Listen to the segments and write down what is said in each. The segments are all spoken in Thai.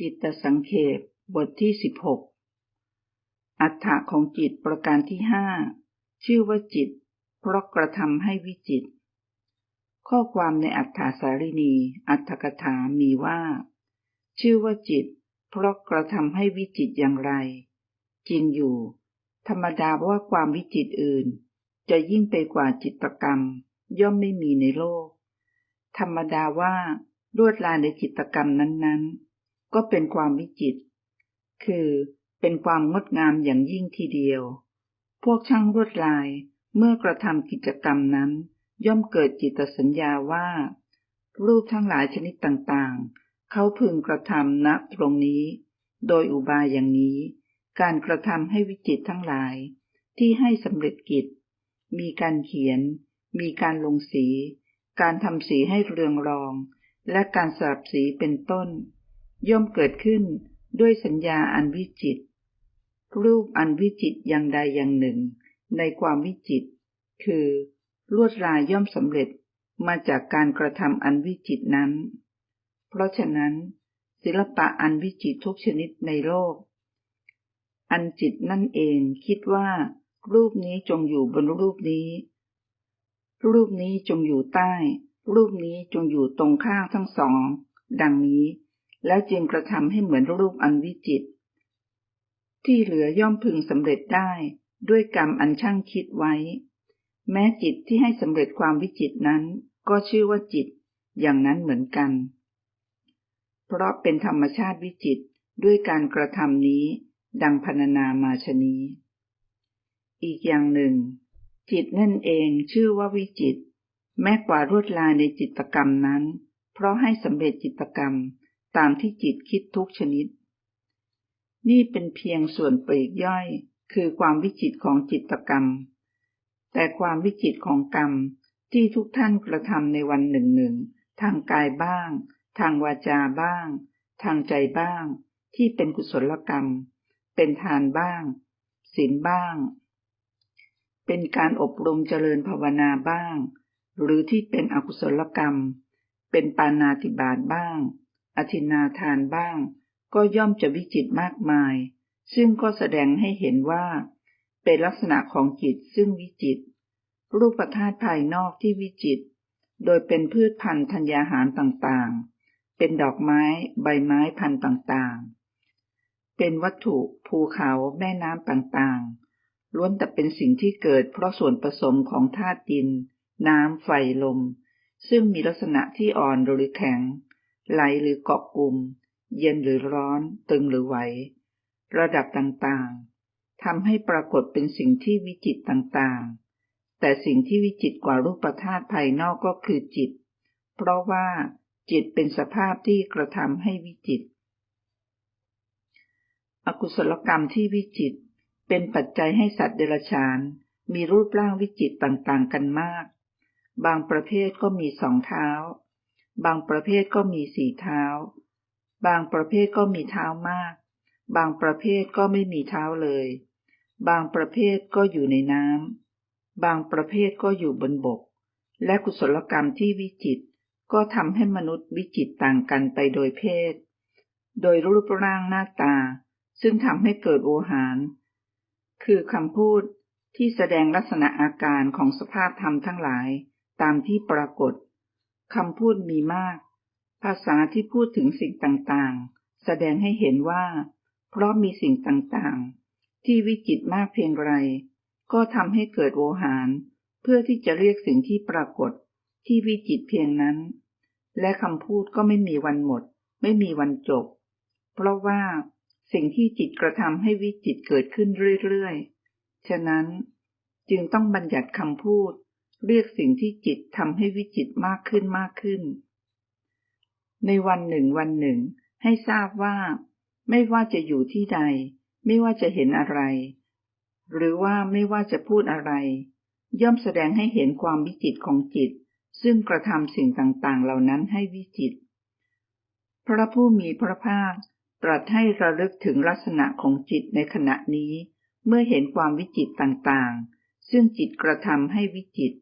จิตสังเขปบทที่สิบหกอัฏฐะของจิตประการที่ห้าชื่อว่าจิต เพราะกระทำให้วิจิต ข้อความในอัฏฐาสารินี อัฏฐกถามีว่า ชื่อว่าจิต เพราะกระทำให้วิจิตอย่างไร จริงอยู่ ธรรมดาว่าความวิจิตอื่น จะยิ่งไปกว่าจิตกรรม ย่อมไม่มีในโลก ธรรมดาว่าลวดลายในจิตกรรมนั้นๆ ก็เป็นความวิจิตรคือเป็นความงดงามอย่างยิ่งทีเดียว พวกช่างรวดลายเมื่อกระทำกิจกรรมนั้น ย่อมเกิดจิตสัญญาว่า รูปทั้งหลายชนิดต่างๆ เขาพึงกระทำณตรงนี้ โดยอุบายอย่างนี้ การกระทำให้วิจิตทั้งหลาย ที่ให้สำเร็จกิจ มีการเขียน มีการลงสี การทำสีให้เรืองรอง และการสลับสีเป็นต้น ย่อมเกิดขึ้นด้วยสัญญาอันวิจิต รูปอันวิจิตอย่างใดอย่างหนึ่ง ในความวิจิต คือ ลวดลายย่อมสำเร็จมาจากการกระทำอันวิจิตนั้น เพราะฉะนั้น ศิลปะอันวิจิตทุกชนิดในโลก อันจิตนั่นเองคิดว่า รูปนี้จงอยู่บนรูปนี้ รูปนี้จงอยู่ใต้ รูปนี้จงอยู่ตรงข้างทั้งสอง ดังนี้ แล้วจึงกระทำให้เหมือนรูปอันวิจิต ที่เหลือย่อมพึงสำเร็จได้ด้วยกรรมอันช่างคิดไว้ แม้จิตที่ให้สำเร็จความวิจิตนั้น ก็ชื่อว่าจิต อย่างนั้นเหมือนกัน เพราะเป็นธรรมชาติวิจิตด้วยการกระทำนี้ ดังพรรณนามาชนี้ อีกอย่างหนึ่ง จิตนั่นเองชื่อว่าวิจิต แม้กว่ารวดลายในจิตกรรมนั้น เพราะให้สำเร็จจิตกรรม ตามที่จิตคิดทุกชนิด นี่เป็นเพียงส่วนปลีกย่อยคือความวิจิตของจิตกรรม แต่ความวิจิตของกรรมที่ทุกท่านกระทำในวันหนึ่งหนึ่งทางกายบ้าง ทางวาจาบ้าง ทางใจบ้าง ที่เป็นกุศลกรรม เป็นทานบ้างศีลบ้าง เป็นการอบรมเจริญภาวนาบ้าง หรือที่เป็นอกุศลกรรม เป็นปานาติบาตบ้าง อธินาทานบ้าง ก็ย่อมจะวิจิตมากมาย ซึ่งก็แสดงให้เห็นว่า เป็นลักษณะของจิตซึ่งวิจิต รูปธาตุภายนอกที่วิจิต โดยเป็นพืชพันธุ์ธัญญาหารต่างๆ เป็นดอกไม้ใบไม้พันธุ์ต่างๆ เป็นวัตถุภูเขาแม่น้ำต่างๆ ล้วนแต่เป็นสิ่งที่เกิดเพราะส่วนผสมของธาตุดิน น้ำไฟลม ซึ่งมีลักษณะที่อ่อนหรือแข็ง ไหลหรือเกาะกลุ่ม เย็นหรือร้อน ตึงหรือไหว ระดับต่างๆทำให้ปรากฏเป็นสิ่งที่วิจิตต่างๆ แต่สิ่งที่วิจิตกว่ารูปธาตุภายนอกก็คือจิต เพราะว่าจิตเป็นสภาพที่กระทำให้วิจิต อกุศลกรรมที่วิจิต เป็นปัจจัยให้สัตว์เดรัจฉาน มีรูปร่างวิจิตต่างๆกันมาก บางประเภทก็มีสองเท้า บางประเภทก็มีสีเท้า บางประเภทก็มีเท้ามาก บางประเภทก็ไม่มีเท้าเลย บางประเภทก็อยู่ในน้ำ บางประเภทก็อยู่บนบก และกุศลกรรมที่วิจิต ก็ทำให้มนุษย์วิจิตต่างกันไปโดยเพศ โดยรูปร่างหน้าตา ซึ่งทำให้เกิดโอหาร คือคำพูดที่แสดงลักษณะอาการของสภาพธรรมทั้งหลายตามที่ปรากฏ คำพูดมีมาก ภาษาที่พูดถึงสิ่งต่างๆ แสดงให้เห็นว่า เพราะมีสิ่งต่างๆ ที่วิจิตมากเพียงไร ก็ทำให้เกิดโวหาร เพื่อที่จะเรียกสิ่งที่ปรากฏ ที่วิจิตเพียงนั้น และคำพูดก็ไม่มีวันหมด ไม่มีวันจบ เพราะว่าสิ่งที่จิตกระทำให้วิจิตเกิดขึ้นเรื่อยๆ ฉะนั้นจึงต้องบัญญัติคำพูด เรียกสิ่งที่จิตทำให้วิจิตมากขึ้นมากขึ้น ในวันหนึ่งวันหนึ่ง ให้ทราบว่า ไม่ว่าจะอยู่ที่ใด ไม่ว่าจะเห็นอะไร หรือว่าไม่ว่าจะพูดอะไร ย่อมแสดงให้เห็นความวิจิตของจิต ซึ่งกระทำสิ่งต่างๆ เหล่านั้นให้วิจิต พระผู้มีพระภาคตรัสให้ระลึกถึงลักษณะของจิตในขณะนี้ เมื่อเห็นความวิจิตต่างๆ ซึ่งจิตกระทำให้วิจิต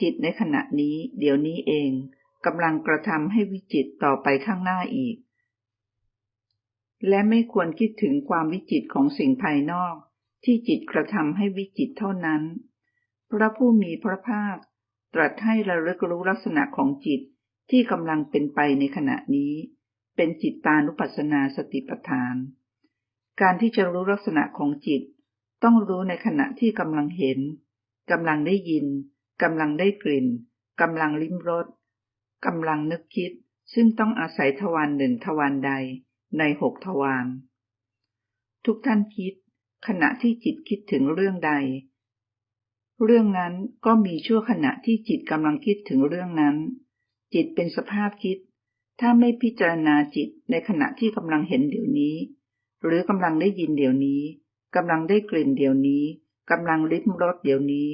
จิตในขณะนี้ เดี๋ยวนี้เองกำลังกระทำให้วิจิตต่อไปข้างหน้าอีก และไม่ควรคิดถึงความวิจิตของสิ่งภายนอก ที่จิตกระทำให้วิจิตเท่านั้น พระผู้มีพระภาค ตรัสให้ระลึกรู้ลักษณะของจิตที่กำลังเป็นไปในขณะนี้ เป็นจิตตานุปัสสนาสติปัฏฐาน การที่จะรู้ลักษณะของจิต ต้องรู้ในขณะที่กำลังเห็นกำลังได้ยิน กำลังได้กลิ่นกำลังลิ้มรสกำลังนึกคิด ซึ่งต้องอาศัยทวารหนึ่งทวารใดในหกทวารทุกท่านคิด ขณะที่จิตคิดถึงเรื่องใด เรื่องนั้นก็มีชั่วขณะที่จิตกำลังคิดถึงเรื่องนั้น จิตเป็นสภาพคิด ถ้าไม่พิจารณาจิตในขณะที่กำลังเห็นเดี๋ยวนี้ หรือกำลังได้ยินเดี๋ยวนี้กำลังได้กลิ่นเดี๋ยวนี้กำลังลิ้มรสเดี๋ยวนี้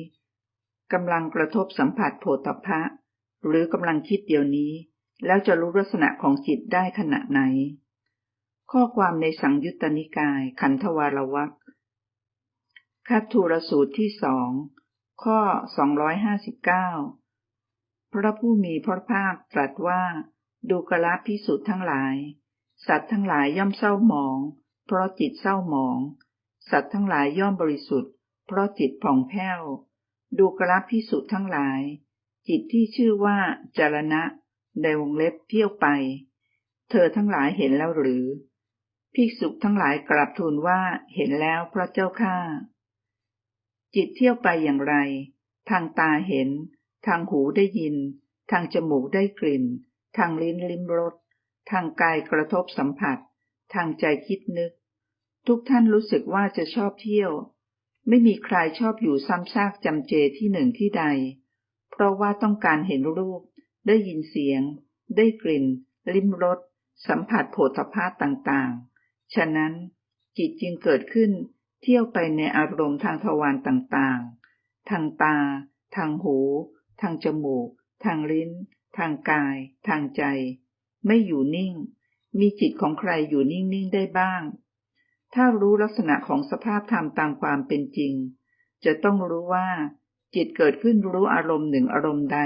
กำลังกระทบสัมผัสโผฏฐะหรือกำลังคิดเดี๋ยวนี้ แล้วจะรู้ลักษณะของจิตได้ขณะไหน ข้อความในสังยุตตนิกาย ขันธวารวักคัตทูรสูตรที่สองข้อ 259 พระผู้มีพระภาคตรัสว่า ดูกระพิสุทธ์ทั้งหลาย สัตว์ทั้งหลายย่อมเศร้าหมอง เพราะจิตเศร้าหมอง สัตว์ทั้งหลายย่อมบริสุทธิ์ เพราะจิตผ่องแผ้ว ดูกราพิสุทั้งหลาย จิตที่ชื่อว่าจารณะในวงเล็บเที่ยวไป เธอทั้งหลายเห็นแล้วหรือ ภิกษุทั้งหลายกราบทูลว่าเห็นแล้วพระเจ้าข้าจิตเที่ยวไปอย่างไร ทางตาเห็น ทางหูได้ยิน ทางจมูกได้กลิ่น ทางลิ้นลิ้มรส ทางกายกระทบสัมผัส ทางใจคิดนึก ทุกท่านรู้สึกว่าจะชอบเที่ยว ไม่มีใครชอบอยู่ซ้ำซากจำเจที่หนึ่งที่ใด เพราะว่าต้องการเห็นรูป ได้ยินเสียง ได้กลิ่น ลิ้มรส สัมผัสโผฏฐาต่างๆ ฉะนั้นจิตจึงเกิดขึ้นเที่ยวไปในอารมณ์ทางทวารต่างๆ ทางตา ทางหู ทางจมูก ทางลิ้น ทางกาย ทางใจ ไม่อยู่นิ่ง มีจิตของใครอยู่นิ่ง ๆ ได้บ้าง ถ้ารู้ลักษณะของสภาพธรรมตามความเป็นจริง จะต้องรู้ว่าจิตเกิดขึ้นรู้อารมณ์หนึ่งอารมณ์ใด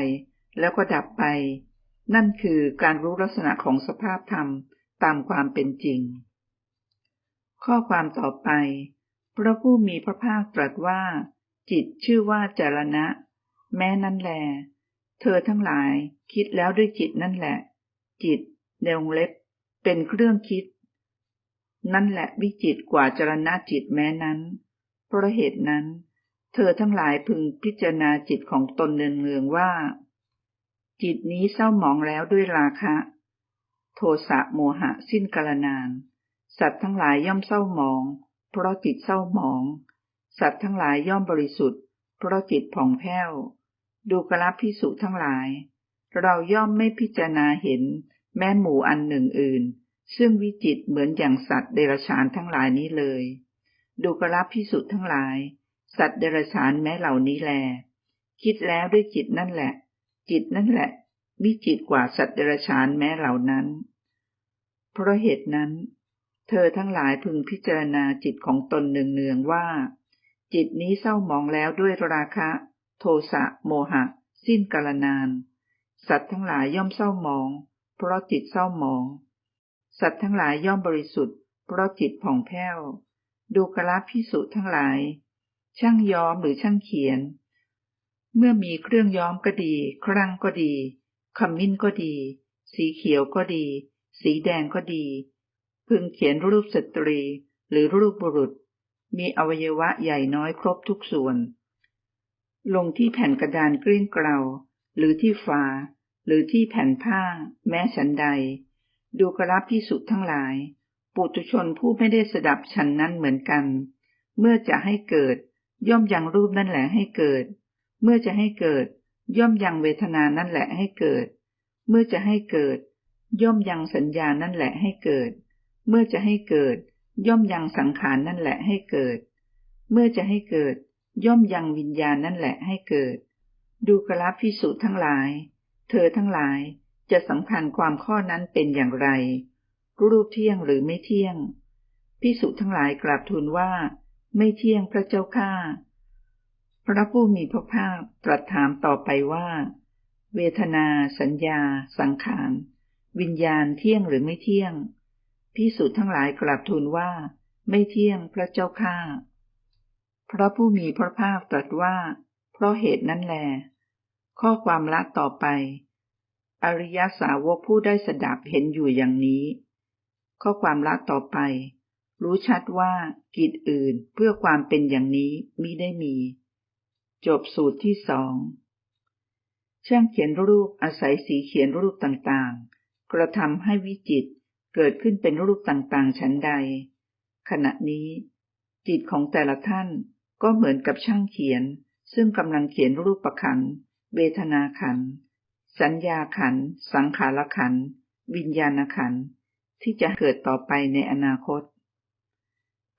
แล้วก็ดับไป นั่นคือการรู้ลักษณะของสภาพธรรมตามความเป็นจริง ข้อความต่อไป พระผู้มีพระภาคตรัสว่า จิตชื่อว่าจารณะ แม้นั่นแล เธอทั้งหลายคิดแล้วด้วยจิตนั่นแหละ จิตในวงเล็บ เป็นเครื่องคิด นั่นแหละวิจิตกว่าจรณะจิตแม้นั้น เพราะเหตุนั้น เธอทั้งหลายพึงพิจารณาจิตของตนเนืองเนืองว่า จิตนี้เศร้าหมองแล้วด้วยราคะ โทสะโมหะสิ้นกาลนาน สัตว์ทั้งหลายย่อมเศร้าหมอง เพราะจิตเศร้าหมอง สัตว์ทั้งหลายย่อมบริสุทธิ์ เพราะจิตผ่องแผ้ว ดูกราพิสุทั้งหลาย เราย่อมไม่พิจารณาเห็นแม้หมู่อันหนึ่งอื่น ซึ่งวิจิตเหมือนอย่างสัตว์เดรัจฉานทั้งหลายนี้เลย ดูกรับพิสุทธ์ทั้งหลาย สัตว์เดรัจฉานแม้เหล่านี้แล คิดแล้วด้วยจิตนั่นแหละ จิตนั่นแหละ วิจิตกว่าสัตว์เดรัจฉานแม้เหล่านั้น เพราะเหตุนั้น เธอทั้งหลายพึงพิจารณาจิตของตนเนืองๆว่า จิตนี้เศร้าหมองแล้วด้วยราคะ โทสะโมหะ สิ้นกาลนาน สัตว์ทั้งหลายย่อมเศร้าหมอง เพราะจิตเศร้าหมอง สัตว์ทั้งหลายย่อมบริสุทธิ์ เพราะจิตผ่องแผ้ว ดูกราพิสุทั้งหลาย ช่างย้อมหรือช่างเขียน เมื่อมีเครื่องย้อมก็ดี ครั่งก็ดีขมิ้นก็ดี สีเขียวก็ดี สีแดงก็ดี พึงเขียนรูปสตรีหรือรูปบุรุษ มีอวัยวะใหญ่น้อยครบทุกส่วน ลงที่แผ่นกระดานกลิ้งเกลาหรือที่ฝาหรือที่แผ่นผ้า แม้ฉันใด ดูกราพิสุทั้งหลาย ปุตุชนผู้ไม่ได้สดับฉันนั้นเหมือนกัน เมื่อจะให้เกิด ย่อมยังรูปนั่นแหละให้เกิด เมื่อจะให้เกิด ย่อมยังเวทนานั่นแหละให้เกิด เมื่อจะให้เกิด ย่อมยังสัญญานั่นแหละให้เกิด เมื่อจะให้เกิด ย่อมยังสังขารนั่นแหละให้เกิด เมื่อจะให้เกิด ย่อมยังวิญญาณนั่นแหละให้เกิด ดูกราพิสุทั้งหลาย เธอทั้งหลาย จะสำคัญความข้อนั้นเป็นอย่างไร รูปเที่ยงหรือไม่เที่ยงพิสุทั้งหลายกราบทูลว่า ไม่เที่ยงพระเจ้าข้าพระผู้มีพระภาคตรัสถามต่อไปว่า เวทนา สัญญา สังขาร วิญญาณเที่ยงหรือไม่เที่ยงพิสุทั้งหลายกราบทูลว่า ไม่เที่ยงพระเจ้าข้าพระผู้มีพระภาคตรัสว่า เพราะเหตุนั้นแล ข้อความละต่อไป อริยสาวกผู้ได้สดับเห็นอยู่อย่างนี้ ข้อความละต่อไป รู้ชัดว่ากิจอื่นเพื่อความเป็นอย่างนี้มิได้มี จบสูตรที่สองช่างเขียนรูปอาศัยสีเขียนรูปต่างๆ กระทำให้วิจิตเกิดขึ้นเป็นรูปต่างๆ ชั้นใด ขณะนี้ จิตของแต่ละท่านก็เหมือนกับช่างเขียน ซึ่งกำลังเขียนรูปประขันเวทนาขัน สัญญาขัน สังขารขัน วิญญาณขัน ที่จะเกิดต่อไปในอนาคต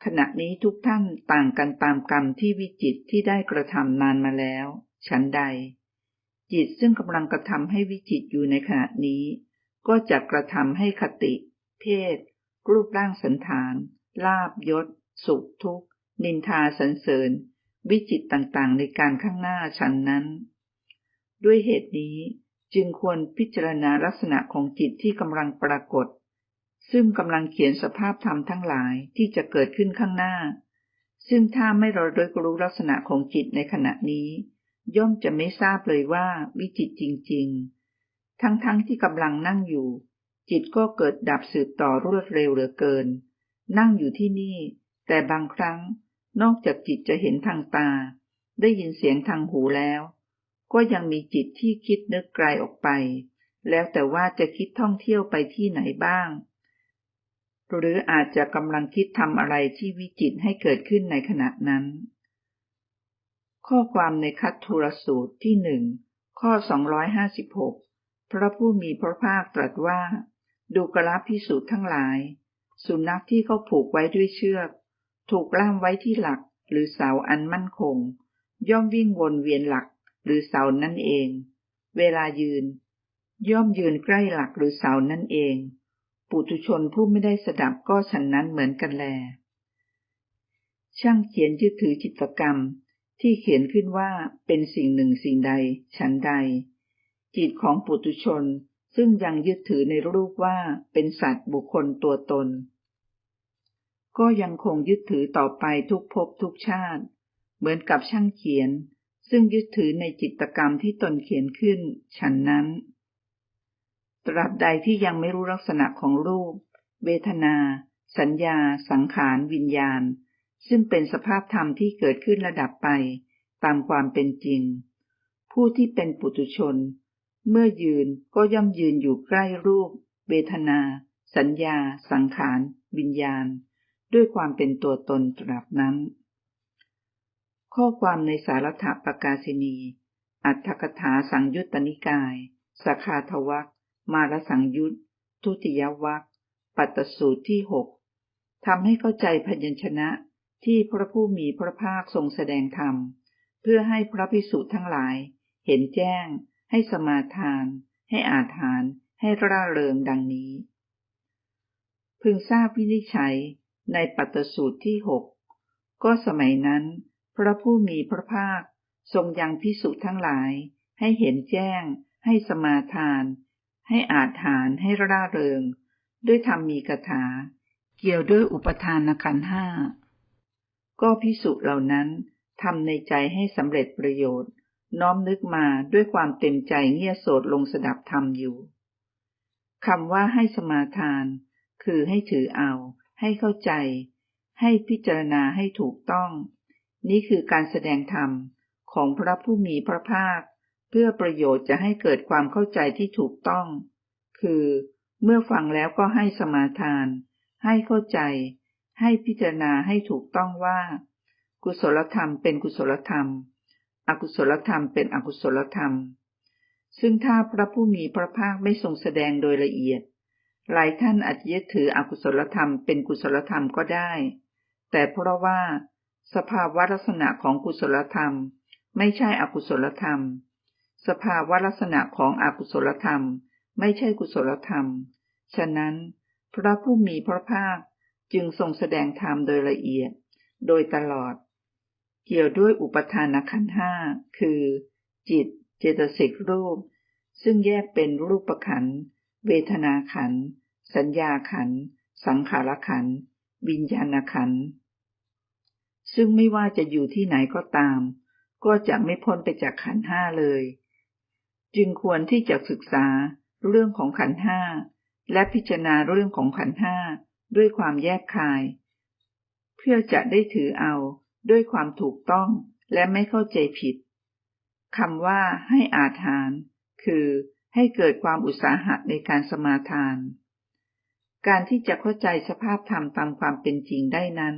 ขณะนี้ทุกท่านต่างกันตามกรรมที่วิจิตที่ได้กระทำนานมาแล้วชั้นใด จิตซึ่งกำลังกระทำให้วิจิตอยู่ในขณะนี้ ก็จะกระทำให้คติ เพศ รูปร่างสันฐาน ลาบยศ สุขทุกข์ นินทาสรรเสริญ วิจิตต่างๆ ในการข้างหน้าฉันนั้น ด้วยเหตุนี้ จึงควรพิจารณาลักษณะของจิตที่กำลังปรากฏ ซึ่งกำลังเขียนสภาพธรรมทั้งหลายที่จะเกิดขึ้นข้างหน้า ซึ่งถ้าไม่เราด้วยรู้ลักษณะของจิตในขณะนี้ ย่อมจะไม่ทราบเลยว่าวิจิตจริง ๆ ทั้งๆทที่กำลังนั่งอยู่ จิตก็เกิดดับสืบต่อรวดเร็วเหลือเกิน นั่งอยู่ที่นี่ แต่บางครั้งนอกจากจิตจะเห็นทางตา ได้ยินเสียงทางหูแล้ว ก็ยังมีจิตที่คิดนึกไกลออกไป แล้วแต่ว่าจะคิดท่องเที่ยวไปที่ไหนบ้าง หรืออาจจะกำลังคิดทำอะไรที่วิจิตให้เกิดขึ้นในขณะนั้น ข้อความในคัตทูรสูตรที่หนึ่งข้อ 256 พระผู้มีพระภาคตรัสว่า ดูกราพิสูจน์ทั้งหลาย สุนัขที่เขาผูกไว้ด้วยเชือก ถูกล่ามไว้ที่หลักหรือเสาอันมั่นคง ย่อมวิ่งวนเวียนหลัก หรือเสานั่นเอง เวลายืน ย่อมยืนใกล้หลักหรือเสานั่นเอง ปุถุชนผู้ไม่ได้สดับก็ฉันนั้นเหมือนกันแล ช่างเขียนยึดถือจิตกรรมที่เขียนขึ้นว่าเป็นสิ่งหนึ่งสิ่งใด ฉันใด จิตของปุถุชนซึ่งยังยึดถือในรูปว่าเป็นสัตว์บุคคลตัวตน ก็ยังคงยึดถือต่อไปทุกภพทุกชาติ เหมือนกับช่างเขียน ซึ่งยึดถือในจิตกรรมที่ตนเขียนขึ้น ฉันนั้น ตราบใดที่ยังไม่รู้ลักษณะของรูป เวทนา สัญญา สังขาร วิญญาณ ซึ่งเป็นสภาพธรรมที่เกิดขึ้นระดับไป ตามความเป็นจริง ผู้ที่เป็นปุถุชน เมื่อยืนก็ย่อมยืนอยู่ใกล้รูป เวทนา สัญญา สังขาร วิญญาณ ด้วยความเป็นตัวตนตราบนั้น ข้อความในสารถปกาศินี อัตถกถาสังยุตตนิกายสคาทวักมารสังยุตทุติยวักปัตตสูตรที่หกทำให้เข้าใจพยัญชนะที่พระผู้มีพระภาคทรงแสดงธรรม เพื่อให้พระพิสุทั้งหลาย เห็นแจ้ง ให้สมาทาน ให้อาถาน ให้ร่าเริงดังนี้ พึงทราบวินิจฉัยในปัตตสูตรที่หกก็สมัยนั้น พระผู้มีพระภาค ทรงยังพิสุทั้งหลาย ให้เห็นแจ้ง ให้สมาทาน ให้อาถานให้ร่าเริง ด้วยธรรมมีกถา เกี่ยวด้วยอุปทานขันห้า ก็พิสุเหล่านั้นทำในใจให้สำเร็จประโยชน์ น้อมนึกมาด้วยความเต็มใจเงียโสดลงสดับธรรมอยู่คำว่าให้สมาทาน คือให้ถือเอา ให้เข้าใจ ให้พิจารณาให้ถูกต้อง นี่คือการแสดงธรรมของพระผู้มีพระภาค เพื่อประโยชน์จะให้เกิดความเข้าใจที่ถูกต้อง คือเมื่อฟังแล้วก็ให้สมาทาน ให้เข้าใจ ให้พิจารณาให้ถูกต้องว่า กุศลธรรมเป็นกุศลธรรม อกุศลธรรมเป็นอกุศลธรรม ซึ่งถ้าพระผู้มีพระภาคไม่ทรงแสดงโดยละเอียด หลายท่านอาจยึดถืออกุศลธรรมเป็นกุศลธรรมก็ได้ แต่เพราะว่า สภาวะลักษณะของกุศลธรรม ไม่ใช่อกุศลธรรม สภาวะลักษณะของอกุศลธรรม ไม่ใช่กุศลธรรม ฉะนั้น พระผู้มีพระภาคจึงทรงแสดงธรรมโดยละเอียด โดยตลอด เกี่ยวด้วยอุปทานขันห้าคือ จิต เจตสิกรูป ซึ่งแยกเป็นรูปขันธ์เวทนาขัน สัญญาขัน สังขารขันธ์วิญญาณขันธ์ ซึ่งไม่ว่าจะอยู่ที่ไหนก็ตาม ก็จะไม่พ้นไปจากขันห้าเลย จึงควรที่จะศึกษาเรื่องของขันห้าและพิจารณาเรื่องของขันห้าด้วยความแยกคาย เพื่อจะได้ถือเอาด้วยความถูกต้องและไม่เข้าใจผิดคำว่าให้อาถาน คือให้เกิดความอุตสาหะในการสมาทาน การที่จะเข้าใจสภาพธรรมตามความเป็นจริงได้นั้น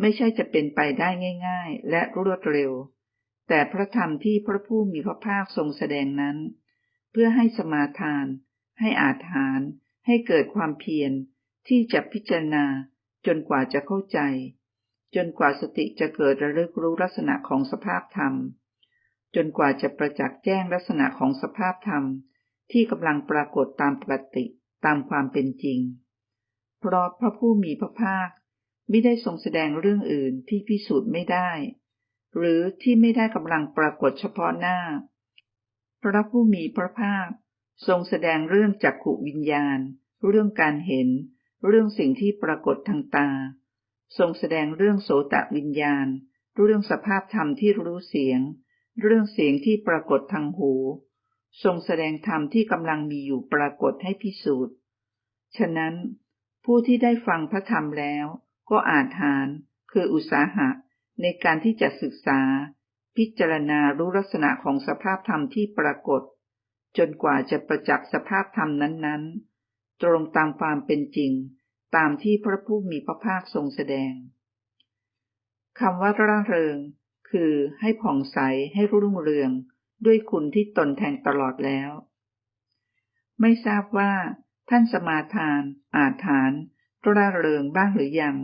ไม่ใช่จะเป็นไปได้ง่าย ๆ และรวดเร็ว แต่พระธรรมที่พระผู้มีพระภาคทรงแสดงนั้น เพื่อให้สมาทาน ให้อาถานให้เกิดความเพียรที่จะพิจารณาจนกว่าจะเข้าใจ จนกว่าสติจะเกิดระลึกรู้ลักษณะของสภาพธรรม จนกว่าจะประจักษ์แจ้งลักษณะของสภาพธรรม ที่กำลังปรากฏตามปกติตามความเป็นจริง เพราะพระผู้มีพระภาค ไม่ได้ทรงแสดงเรื่องอื่นที่พิสูจน์ไม่ได้ หรือที่ไม่ได้กำลังปรากฏเฉพาะหน้า พระผู้มีพระภาค ทรงแสดงเรื่องจักขุวิญญาณ เรื่องการเห็น เรื่องสิ่งที่ปรากฏทางตา ทรงแสดงเรื่องโสตวิญญาณ เรื่องสภาพธรรมที่รู้เสียง เรื่องเสียงที่ปรากฏทางหู ทรงแสดงธรรมที่กำลังมีอยู่ปรากฏให้พิสูจน์ ฉะนั้น ผู้ที่ได้ฟังพระธรรมแล้ว ก็อาจหารคืออุตสาหะ ในการที่จะศึกษา พิจารณารู้ลักษณะของสภาพธรรมที่ปรากฏ จนกว่าจะประจักษ์สภาพธรรมนั้นๆ ตรงตามความเป็นจริง ตามที่พระผู้มีพระภาคทรงแสดงคำว่าร่าเริง คือให้ผ่องใสให้รุ่งเรือง ด้วยคุณที่ตนแทงตลอดแล้ว ไม่ทราบว่า ท่านสมาทาน อาถาน ร่าเริงบ้างหรือยัง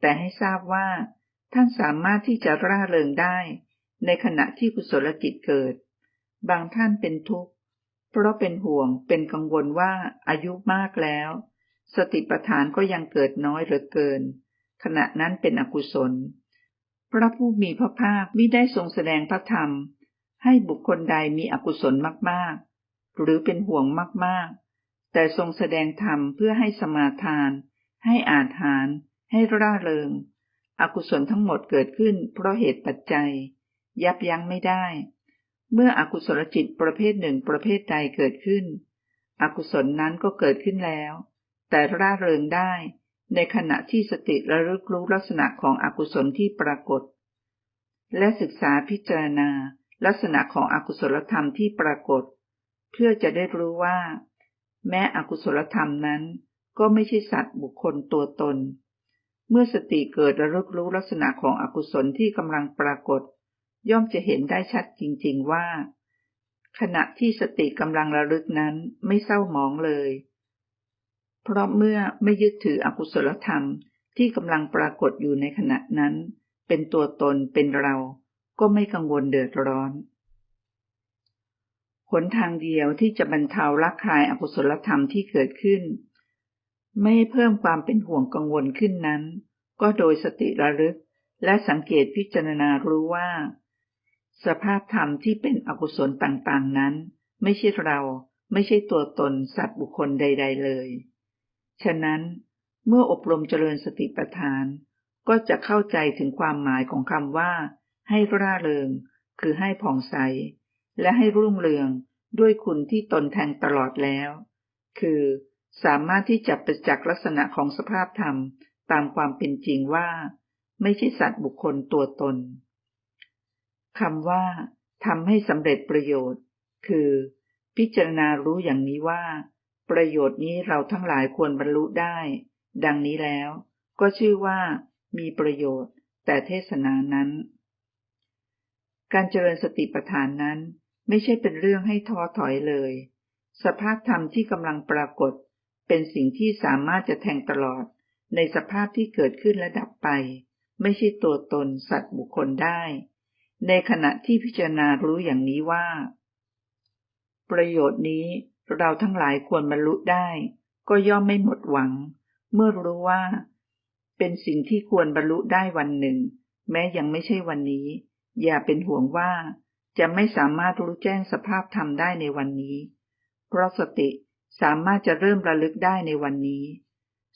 แต่ให้ทราบว่า ท่านสามารถที่จะร่าเริงได้ ในขณะที่กุศลจิตเกิด บางท่านเป็นทุกข์ เพราะเป็นห่วงเป็นกังวลว่าอายุมากแล้ว สติปัฏฐานก็ยังเกิดน้อยเหลือเกิน ขณะนั้นเป็นอกุศล พระผู้มีพระภาคไม่ได้ทรงแสดงพระธรรม ให้บุคคลใดมีอกุศลมากๆ หรือเป็นห่วงมากๆ แต่ทรงแสดงธรรมเพื่อให้สมาทาน ให้อาถานให้ร่าเริง อกุศลทั้งหมดเกิดขึ้น เพราะเหตุปัจจัย ยับยั้งไม่ได้ เมื่ออกุศลจิตประเภทหนึ่งประเภทใดเกิดขึ้น อกุศลนั้นก็เกิดขึ้นแล้ว แต่ร่าเริงได้ ในขณะที่สติระลึกรู้ลักษณะของอกุศลที่ปรากฏ และศึกษาพิจารณา ลักษณะของอกุศลธรรมที่ปรากฏ เพื่อจะได้รู้ว่า แม้อกุศลธรรมนั้น ก็ไม่ใช่สัตว์บุคคลตัวตน เมื่อสติเกิดระลึกรู้ลักษณะของอกุศลที่กำลังปรากฏ ย่อมจะเห็นได้ชัดจริง ๆว่า ขณะที่สติกำลังระลึกนั้นไม่เศร้าหมองเลย เพราะเมื่อไม่ยึดถืออกุศลธรรมที่กำลังปรากฏอยู่ในขณะนั้น เป็นตัวตนเป็นเรา ก็ไม่กังวลเดือดร้อนหนทางเดียวที่จะบรรเทาละคลายอกุศลธรรมที่เกิดขึ้น ไม่เพิ่มความเป็นห่วงกังวลขึ้นนั้น ก็โดยสติระลึก และสังเกตพิจารณารู้ว่า สภาพธรรมที่เป็นอกุศลต่างๆนั้น ไม่ใช่เราไม่ใช่ตัวตนสัตว์บุคคลใด ๆ เลย ฉะนั้นเมื่ออบรมเจริญสติปัฏฐาน ก็จะเข้าใจถึงความหมายของคำว่า ให้ร่าเริง คือให้ผ่องใส และให้รุ่งเรืองด้วยคุณที่ตนแทงตลอดแล้ว คือ สามารถที่จะประจักษ์ลักษณะของสภาพธรรมตามความเป็นจริงว่า ไม่ใช่สัตว์บุคคลตัวตนคำว่าทำให้สำเร็จประโยชน์ คือ พิจารณารู้อย่างนี้ว่า ประโยชน์นี้เราทั้งหลายควรบรรลุได้ ดังนี้แล้ว ก็ชื่อว่ามีประโยชน์ แต่เทศนานั้น การเจริญสติปัฏฐานนั้น ไม่ใช่เป็นเรื่องให้ท้อถอยเลย สภาพธรรมที่กำลังปรากฏ เป็นสิ่งที่สามารถจะแทงตลอด ในสภาพที่เกิดขึ้นและดับไป ไม่ใช่ตัวตนสัตว์บุคคลได้ ในขณะที่พิจารณารู้อย่างนี้ว่า ประโยชน์นี้เราทั้งหลายควรบรรลุได้ ก็ย่อมไม่หมดหวัง เมื่อรู้ว่า เป็นสิ่งที่ควรบรรลุได้วันหนึ่ง แม้ยังไม่ใช่วันนี้ อย่าเป็นห่วงว่าจะไม่สามารถรู้แจ้งสภาพธรรมได้ในวันนี้ เพราะสติ สามารถจะเริ่มระลึกได้ในวันนี้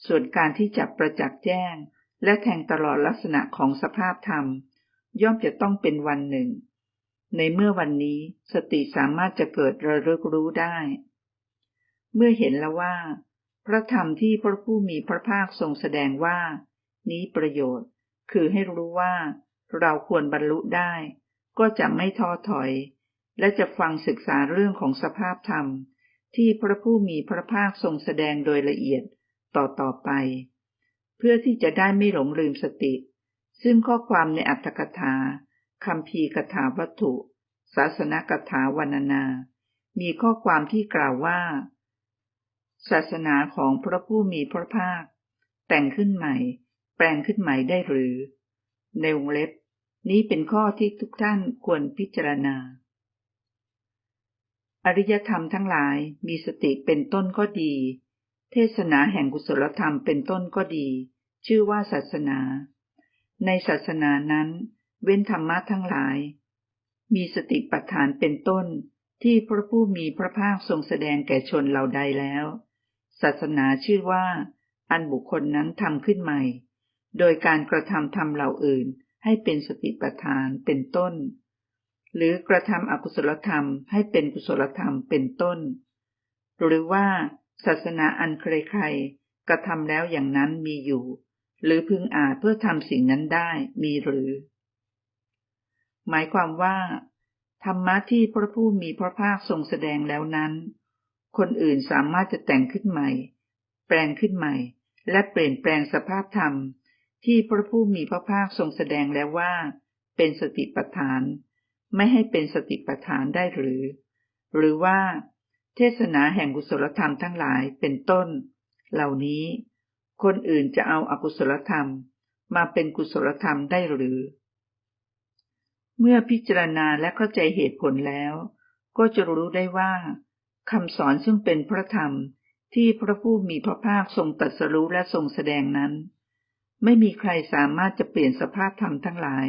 ส่วนการที่จะประจักษ์แจ้ง และแทงตลอดลักษณะของสภาพธรรม ย่อมจะต้องเป็นวันหนึ่ง ในเมื่อวันนี้สติสามารถจะเกิดระลึกรู้ได้ เมื่อเห็นแล้วว่า พระธรรมที่พระผู้มีพระภาคทรงแสดงว่า นี้ประโยชน์คือให้รู้ว่าเราควรบรรลุได้ ก็จะไม่ท้อถอย และจะฟังศึกษาเรื่องของสภาพธรรม ที่พระผู้มีพระภาคทรงแสดงโดยละเอียดต่อต่อไป เพื่อที่จะได้ไม่หลงลืมสติ ซึ่งข้อความในอัตถกถาคำพีกถาวัตถุ ศาสนกถาวรรณนา มีข้อความที่กล่าวว่า ศาสนาของพระผู้มีพระภาค แต่งขึ้นใหม่ แปลงขึ้นใหม่ได้หรือ ในวงเล็บ นี้เป็นข้อที่ทุกท่านควรพิจารณา อริยธรรมทั้งหลายมีสติเป็นต้นก็ดี เทศนาแห่งกุศลธรรมเป็นต้นก็ดี ชื่อว่าศาสนา ในศาสนานั้น เว้นธรรมะทั้งหลาย มีสติปัฏฐานเป็นต้นที่พระผู้มีพระภาคทรงแสดงแก่ชนเหล่าใดแล้ว ศาสนาชื่อว่า อันบุคคลนั้นทำขึ้นใหม่ โดยการกระทำธรรมเหล่าอื่นให้เป็นสติปัฏฐานเป็นต้น หรือกระทำอกุศลธรรมให้เป็นกุศลธรรมเป็นต้น หรือว่าศาสนาอันใครๆกระทำแล้วอย่างนั้นมีอยู่ หรือพึงอาจเพื่อทำสิ่งนั้นได้มีหรือ หมายความว่า ธรรมะที่พระผู้มีพระภาคทรงแสดงแล้วนั้น คนอื่นสามารถจะแต่งขึ้นใหม่ แปลงขึ้นใหม่ และเปลี่ยนแปลงสภาพธรรม ที่พระผู้มีพระภาคทรงแสดงแล้วว่า เป็นสติปัฏฐาน ไม่ให้เป็นสติปัฏฐานได้หรือ หรือว่า เทศนาแห่งกุศลธรรมทั้งหลายเป็นต้น เหล่านี้ คนอื่นจะเอาอากุศลธรรมมาเป็นกุศลธรรมได้หรือ เมื่อพิจารณาและเข้าใจเหตุผลแล้ว ก็จะรู้ได้ว่าคำสอนซึ่งเป็นพระธรรมที่พระผู้มีพระภาคทรงตรัสรู้และทรงแสดงนั้น ไม่มีใครสามารถจะเปลี่ยนสภาพธรรมทั้งหลาย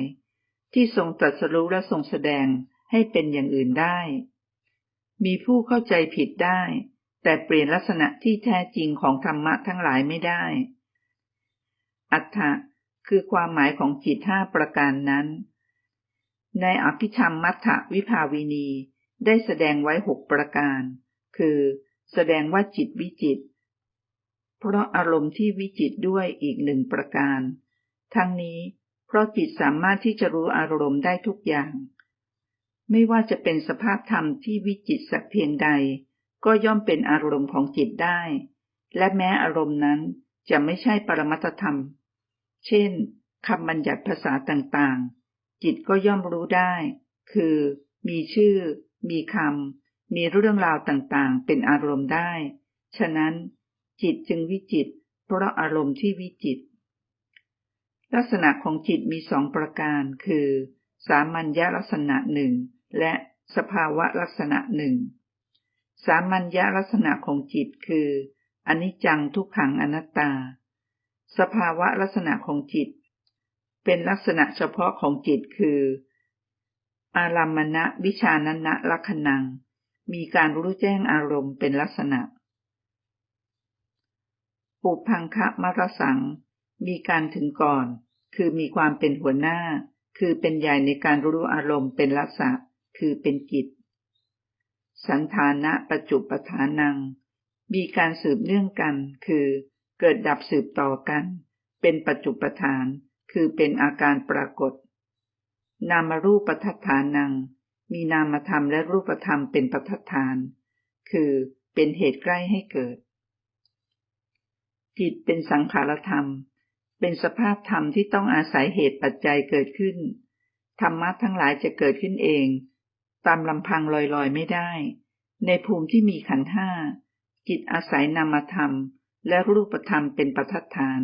ที่ทรงตรัสรู้และทรงแสดงให้เป็นอย่างอื่นได้ มีผู้เข้าใจผิดได้ แต่เปลี่ยนลักษณะที่แท้จริงของธรรมะทั้งหลายไม่ได้ อัฏฐะคือความหมายของจิตห้าประการนั้น ในอภิธรรมมัทธวิภาวินีได้แสดงไว้หกประการ คือแสดงว่าจิตวิจิต เพราะอารมณ์ที่วิจิตด้วยอีกหนึ่งประการ ทั้งนี้ ราะจิตสามารถที่จะรู้อารมณ์ได้ทุกอย่าง ไม่ว่าจะเป็นสภาพธรรมที่วิจิตสักเพียงใด ก็ย่อมเป็นอารมณ์ของจิตได้ และแม้อารมณ์นั้นจะไม่ใช่ปรมัตธรรม เช่นคำบัญญัติภาษาต่างๆ จิตก็ย่อมรู้ได้ คือ มีชื่อ มีคำ มีเรื่องราวต่างๆ เป็นอารมณ์ได้ ฉะนั้น จิตจึงวิจิต เพราะอารมณ์ที่วิจิต ลักษณะของจิตมีสองประการ คือ สามัญญลักษณะหนึ่งและสภาวะลักษณะหนึ่ง สามัญญลักษณะของจิตคืออนิจจังทุกขังอนัตตา สภาวะลักษณะของจิต เป็นลักษณะเฉพาะของจิตคือ อารามณะวิชานนะลักขณัง มีการรู้แจ้งอารมณ์เป็นลักษณะ ปุพังคะมรสัง มีการถึงก่อน คือมีความเป็นหัวหน้า คือเป็นใหญ่ในการรู้อารมณ์เป็นลักษณะคือเป็นจิตสันธานะประจุปทานัง มีการสืบเนื่องกัน คือเกิดดับสืบต่อกัน เป็นปัจจุปทาน คือเป็นอาการปรากฏ นามรูปปัฏฐานัง มีนามธรรมและรูปธรรมเป็นปัฏฐาน คือเป็นเหตุใกล้ให้เกิด จิตเป็นสังขารธรรม เป็นสภาพธรรมที่ต้องอาศัยเหตุปัจจัยเกิดขึ้น ธรรมะทั้งหลายจะเกิดขึ้นเอง ตามลำพังลอยๆไม่ได้ ในภูมิที่มีขันห้าจิตอาศัยนามธรรม และรูปธรรมเป็นประทัดฐาน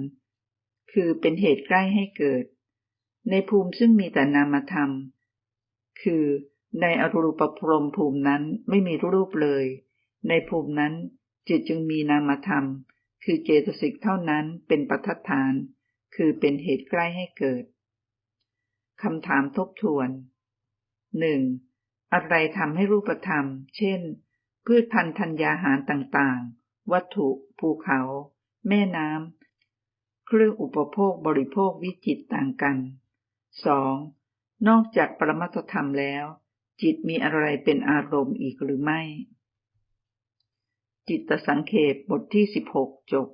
คือเป็นเหตุใกล้ให้เกิด ในภูมิซึ่งมีแต่นามธรรม คือในอรูปพรมภูมินั้นไม่มีรูปเลย ในภูมินั้นจิตจึงมีนามธรรม คือเจตสิกเท่านั้นเป็นประทัดฐาน คือเป็นเหตุใกล้ให้เกิดคำถามทบทวนหนึ่งอะไรทำให้รูปธรรม เช่น พืชพันธุ์ธัญญาหารต่างๆ วัตถุ ภูเขา แม่น้ำ เครื่องอุปโภคบริโภควิจิตต่างกัน 2. นอกจากปรมัตธรรมแล้ว จิตมีอะไรเป็นอารมณ์อีกหรือไม่ จิตตสังเขปบทที่ 16 จบ